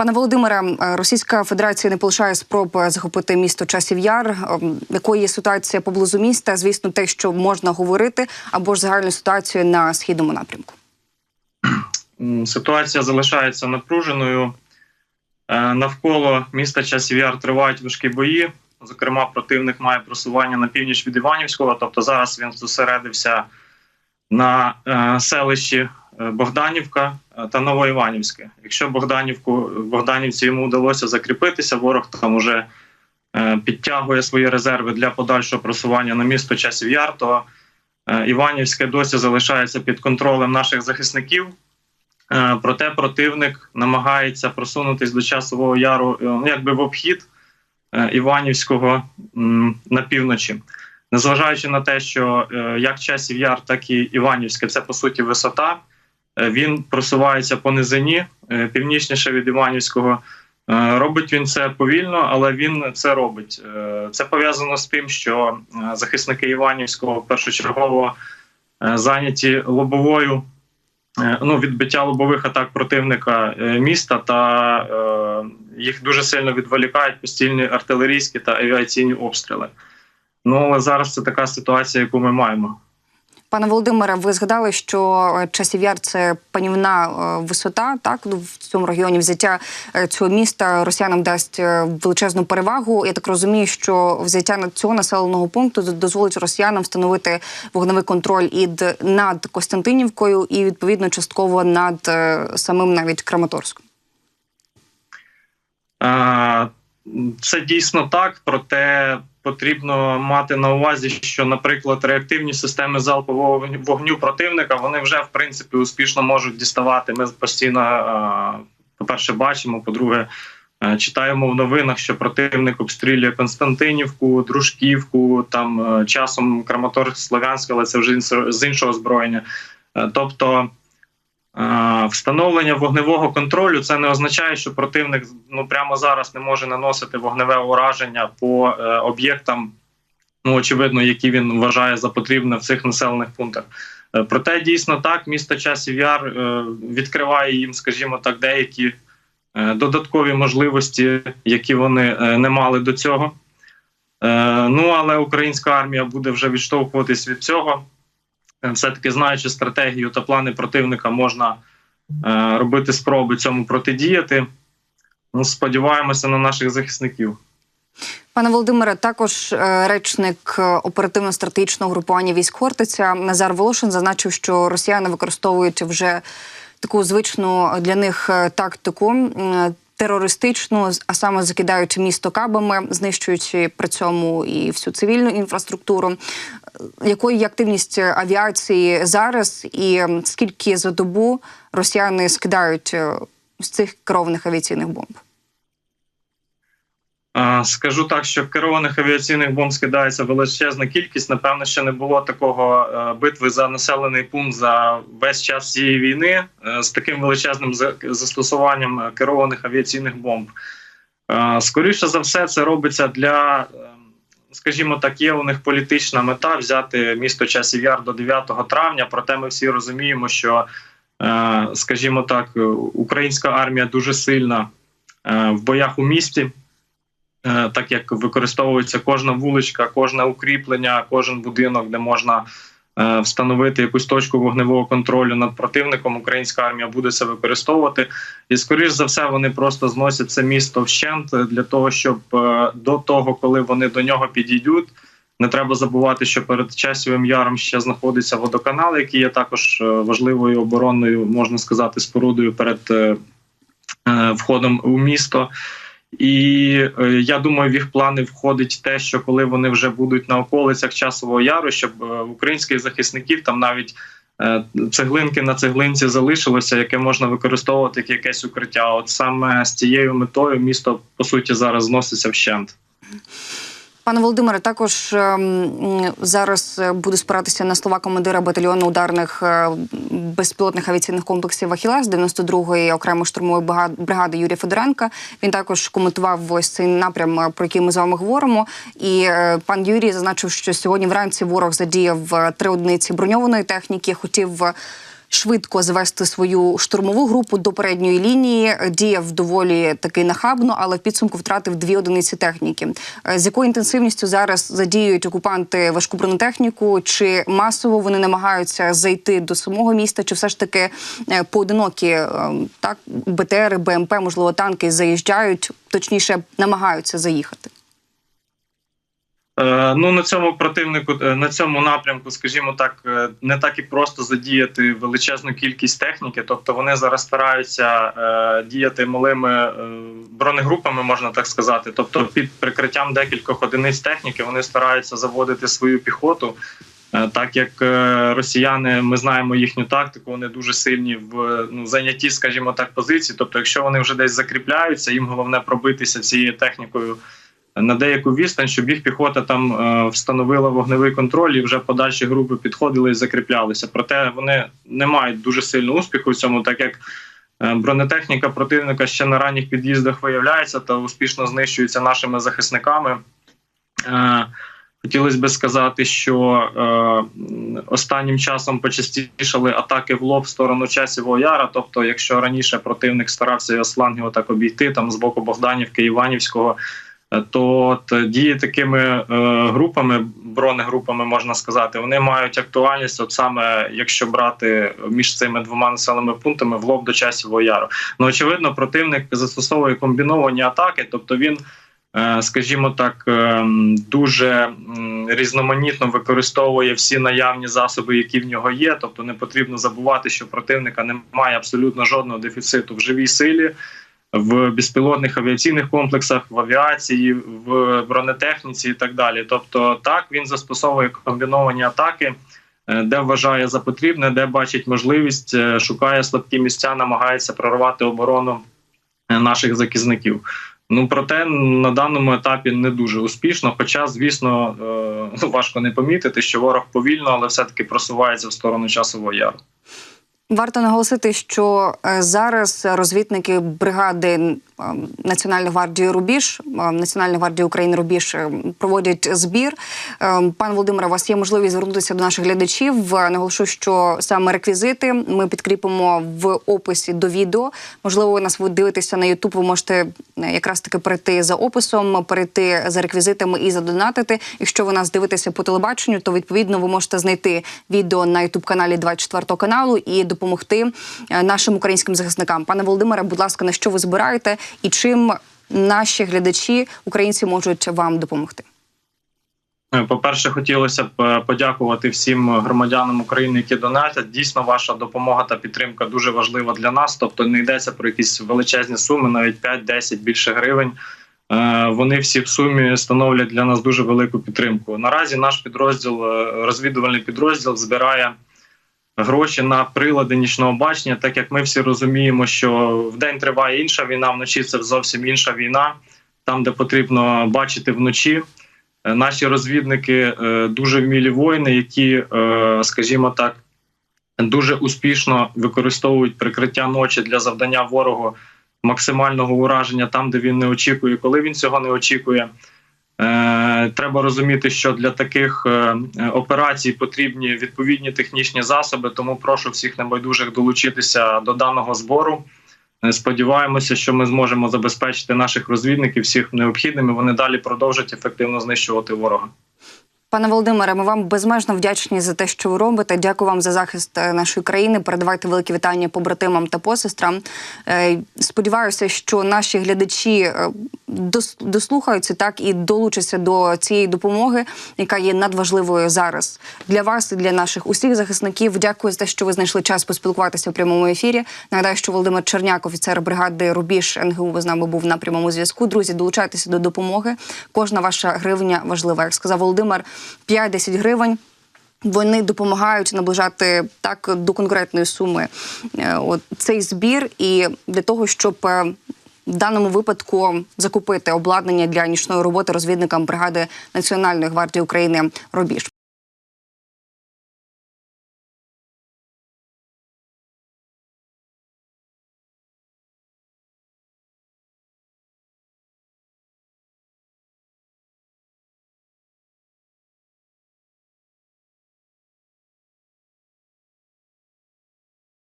Пане Володимире, е, Російська Федерація не полишає спроб е, захопити місто Часів Яр. Ем, Якою є ситуація поблизу міста? Звісно, те, що можна говорити, або ж загальну ситуацію на східному напрямку. Ситуація залишається напруженою. Е, Навколо міста Часів Яр тривають важкі бої. Зокрема, противник має просування на північ від Іванівського. Тобто зараз він зосередився на е, селищі е, Богданівка е, та Новоіванівське. Якщо Богданівку Богданівці йому вдалося закріпитися, ворог там уже е, підтягує свої резерви для подальшого просування на місто Часів Яр, то е, Іванівське досі залишається під контролем наших захисників. Проте противник намагається просунутись до часового яру ну, якби в обхід Іванівського на півночі. Незважаючи на те, що як часів яр, так і Іванівське це по суті висота. Е, Він просувається по низині е, північніше від Іванівського. Е, Робить він це повільно, але він це робить. Це пов'язано з тим, що захисники Іванівського першочергово зайняті лобовою ну, відбиття лобових атак противника міста, та їх дуже сильно відволікають постійні артилерійські та авіаційні обстріли. Ну але зараз це така ситуація, яку ми маємо. Пане Володимире, ви згадали, що е, Часів Яр – це панівна е, висота. Так в цьому регіоні взяття е, цього міста росіянам дасть величезну перевагу. Я так розумію, що взяття цього населеного пункту дозволить росіянам встановити вогневий контроль і над Костянтинівкою, і відповідно частково над самим навіть Краматорськом. Це дійсно так, проте потрібно мати на увазі, що, наприклад, реактивні системи залпового вогню- противника вони вже в принципі успішно можуть діставати. Ми постійно, е, по-перше, бачимо. По-друге, е, читаємо в новинах, що противник обстрілює Константинівку, Дружківку, там е, часом Краматорськ Слов'янськ, але це вже з іншого озброєння. Е, Тобто Встановлення вогневого контролю це не означає, що противник ну прямо зараз не може наносити вогневе ураження по е, об'єктам, ну очевидно, які він вважає за потрібне в цих населених пунктах. Е, проте дійсно так, місто Часів Яр е, відкриває їм, скажімо так, деякі додаткові можливості, які вони не мали до цього. Ну але українська армія буде вже відштовхуватись від цього все-таки знаючи стратегію та плани противника, можна е, робити спроби цьому протидіяти. Ну, сподіваємося на наших захисників. Пане Володимире, також е, речник е, оперативно-стратегічного групування військ Хортиця Назар Волошин зазначив, що росіяни використовують вже таку звичну для них е, тактику. М, Терористичну, а саме закидають місто кабами, знищуючи при цьому і всю цивільну інфраструктуру. Якою є активність авіації зараз, і скільки за добу росіяни скидають е, з цих керованих авіаційних бомб? Скажу так, що керованих авіаційних бомб скидається величезна кількість. Напевно, ще не було такого е, битви за населений пункт за весь час цієї війни е, з таким величезним застосуванням е, керованих авіаційних бомб. Скоріше за все, це робиться для, е, скажімо так, є у них політична мета взяти місто Часів Яр до 9 травня. Проте ми всі розуміємо, що, скажімо так, українська армія дуже сильна в боях у місті. Е, так як використовується кожна вуличка, кожне укріплення, кожен будинок, де можна е, встановити якусь точку вогневого контролю над противником, українська армія буде це використовувати. І скоріш за все, вони просто зносять це місто вщент для того, щоб е, до того, коли вони до нього підійдуть. Не треба забувати, що перед часовим яром ще знаходиться водоканал, який є також е, важливою оборонною, можна сказати, спорудою перед е, е, входом у місто. І е, я думаю, в їх плани входить те, що коли вони вже будуть на околицях часового яру, щоб е, українських захисників там навіть е, цеглинки на цеглинці залишилося, яке можна використовувати як якесь укриття. От саме з цією метою місто по суті зараз зноситься вщент. Пане Володимире, також ем, зараз е, буду спиратися на слова командира батальйону ударних е, безпілотних авіаційних комплексів Ахілес 92-ї окремої штурмової бригади Юрія Федоренка. Він також коментував ось цей напрям, е, про який ми з вами говоримо. І пан Юрій зазначив, що сьогодні вранці ворог задіяв три одиниці броньованої техніки. Хотів швидко звести свою штурмову групу до передньої лінії. Діяв доволі таки нахабно, але в підсумку втратив дві одиниці техніки. Е, З якою інтенсивністю зараз задіюють окупанти важку бронетехніку? Чи масово вони намагаються зайти до самого міста? Чи все ж таки е, поодинокі е, так БТРи, БМП, можливо, танки заїжджають, точніше намагаються заїхати? Е, Ну на цьому противнику е, на цьому напрямку, скажімо так, е, не так і просто задіяти величезну кількість техніки. Тобто вони зараз стараються діяти малими бронегрупами, можна так сказати. Тобто, під прикриттям декількох одиниць техніки вони стараються заводити свою піхоту. Так як росіяни, ми знаємо їхню тактику, вони дуже сильні в ну зайняті, скажімо так, позиції. Тобто, якщо вони вже десь закріпляються, їм головне пробитися цією технікою на деяку відстань, щоб їх піхота там е, встановила вогневий контроль і вже подальші групи підходили і закріплялися. Проте вони не мають дуже сильного успіху в цьому, так як е, бронетехніка противника ще на ранніх під'їздах виявляється та успішно знищується нашими захисниками. Е, Хотілося би сказати, що е, останнім часом почастішали атаки в лоб в сторону часівого яра. Тобто, якщо раніше противник старався його з флангів отак обійти там з боку Богданівки, Іванівського, то от е, дії такими е, групами, бронегрупами можна сказати, вони мають актуальність, от саме якщо брати між цими двома населеними пунктами в лоб до часівого яру. Ну очевидно, противник застосовує комбіновані атаки, тобто він. е, Скажімо так, е, дуже різноманітно використовує всі наявні засоби, які в нього є. Тобто не потрібно забувати, що противника немає абсолютно жодного дефіциту в живій силі, в безпілотних авіаційних комплексах, в авіації, в бронетехніці і так далі. Тобто, так він застосовує комбіновані атаки, е, де вважає за потрібне, де бачить можливість, е, шукає слабкі місця, намагається прорвати оборону е, наших захисників. Ну проте на даному етапі не дуже успішно. Хоча, звісно, ну, важко не помітити, що ворог повільно, але все таки просувається в сторону часового яру. Варто наголосити, що е, зараз розвідники бригади Національної гвардії Рубіж, е, Національної гвардії України Рубіж е, проводять збір. Пане Володимире, у вас є можливість звернутися до наших глядачів. Е, Наголошу, що саме реквізити ми підкріпимо в описі до відео. Можливо, ви нас ви дивитеся на Ютуб. Ви можете е, якраз таки перейти за описом, перейти за реквізитами і задонатити. Якщо ви нас дивитеся по телебаченню, то відповідно ви можете знайти відео на Ютуб каналі 24 каналу і допомогти е, нашим українським захисникам. Пане Володимире, будь ласка, на що ви збираєте і чим наші глядачі українці можуть вам допомогти? Е, По-перше, хотілося б е, подякувати всім громадянам України, які донатять. Дійсно, ваша допомога та підтримка дуже важлива для нас. Тобто не йдеться про якісь величезні суми, навіть 5-10 більше гривень. Е, Вони всі в сумі становлять для нас дуже велику підтримку. Наразі наш підрозділ, е, розвідувальний підрозділ, збирає гроші на прилади нічного бачення, так як ми всі розуміємо, що в день триває інша війна, вночі це зовсім інша війна, там, де потрібно бачити вночі. Е, Наші розвідники е, дуже вмілі воїни, які, е, скажімо так, дуже успішно використовують прикриття ночі для завдання ворогу максимального ураження там, де він не очікує, коли він цього не очікує. Е, Треба розуміти, що для таких е, операцій потрібні відповідні технічні засоби. Тому прошу всіх небайдужих долучитися до даного збору. Е, Сподіваємося, що ми зможемо забезпечити наших розвідників всіх необхідними. Вони далі продовжать ефективно знищувати ворога. Пане Володимире, ми вам безмежно вдячні за те, що ви робите. Дякую вам за захист нашої країни. Передавайте великі вітання побратимам та посестрам. Сподіваюся, що наші глядачі дослухаються так і долучаться до цієї допомоги, яка є надважливою зараз для вас і для наших усіх захисників. Дякую за те, що ви знайшли час поспілкуватися в прямому ефірі. Нагадаю, що Володимир Черняк, офіцер бригади Рубіж НГУ, з нами був на прямому зв'язку. Друзі, долучайтеся до допомоги. Кожна ваша гривня важлива. Як сказав Володимир, 5-10 гривень. Вони допомагають наближати так до конкретної суми е, от цей збір, і для того, щоб е, в даному випадку закупити обладнання для нічної роботи розвідникам бригади Національної гвардії України Рубіж.